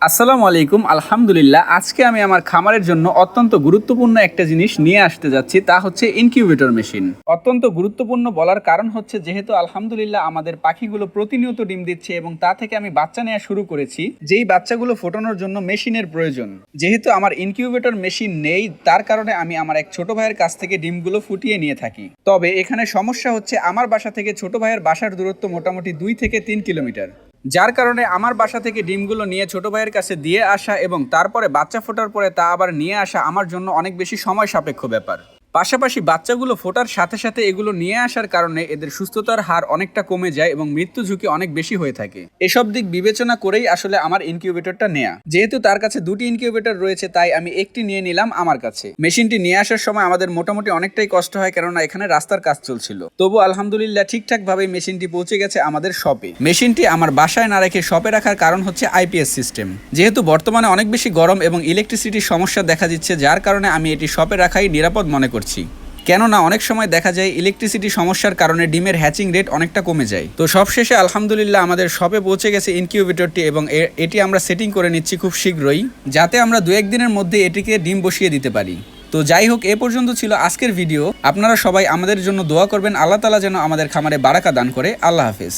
আসসালামু আলাইকুম, আলহামদুলিল্লাহ। আজকে আমি আমার খামারের জন্য অত্যন্ত গুরুত্বপূর্ণ একটা জিনিস নিয়ে আসতে যাচ্ছি, তা হচ্ছে ইনকিউবেটর মেশিন অত্যন্ত গুরুত্বপূর্ণ বলার কারণ হচ্ছে, যেহেতু আলহামদুলিল্লাহ আমাদের পাখিগুলো প্রতিনিয়ত ডিম দিচ্ছে এবং তা থেকে আমি বাচ্চা নেওয়া শুরু করেছি, যেই বাচ্চাগুলো ফোটানোর জন্য মেশিনের প্রয়োজন। যেহেতু আমার ইনকিউবেটর মেশিন নেই, তার কারণে আমি আমার এক ছোট ভাইয়ের কাছ থেকে ডিমগুলো ফুটিয়ে নিয়ে থাকি। তবে এখানে সমস্যা হচ্ছে, আমার বাসা থেকে ছোট ভাইয়ের বাসার দূরত্ব মোটামুটি দুই থেকে তিন কিলোমিটার। যার কারণে আমার বাসা থেকে ডিমগুলো নিয়ে ছোট ভাইয়ের কাছে দিয়ে আসা এবং তারপরে বাচ্চা ফোটার পরে তা আবার নিয়ে আসা আমার জন্য অনেক বেশি সময় সাপেক্ষ ব্যাপার। পাশাপাশি বাচ্চাগুলো ফোটার সাথে সাথে এগুলো নিয়ে আসার কারণে এদের সুস্থতার হার অনেকটা কমে যায় এবং মৃত্যু ঝুঁকি অনেক বেশি হয়ে থাকে। এসব দিক বিবেচনা করেই আসলে আমার ইনকিউবেটরটা নেয়া। যেহেতু তার কাছে দুটি ইনকিউবেটর রয়েছে, তাই আমি একটি নিয়ে নিলাম আমার কাছে। মেশিনটি নিয়ে আসার সময় আমাদের মোটামুটি অনেকটাই কষ্ট হয় কেননা এখানে রাস্তার কাজ চলছিল। তবু আলহামদুলিল্লাহ ঠিকঠাক ভাবে মেশিনটি পৌঁছে গেছে আমাদের শপে। মেশিনটি আমার বাসায় না রেখে শপে রাখার কারণ হচ্ছে আইপিএস সিস্টেম। যেহেতু বর্তমানে অনেক বেশি গরম এবং ইলেকট্রিসিটির সমস্যা দেখা দিচ্ছে, যার কারণে আমি এটি শপে রাখাই নিরাপদ মনে করছি। কেননা অনেক সময় দেখা যায় ইলেকট্রিসিটি সমস্যার কারণে ডিমের হ্যাচিং রেট অনেকটা কমে যায়। তো সবশেষে আলহামদুলিল্লাহ আমাদের শপে পৌঁছে গেছে ইনকিউবেটরটি এবং এটি আমরা সেটিং করে নিচ্ছি খুব শীঘ্রই, যাতে আমরা দু একদিনের মধ্যে এটিকে ডিম বসিয়ে দিতে পারি। তো যাই হোক, এ পর্যন্ত ছিল আজকের ভিডিও আপনারা সবাই আমাদের জন্য দোয়া করবেন। আল্লাহ তালা যেন আমাদের খামারে বারাকা দান করে। আল্লাহ হাফেজ।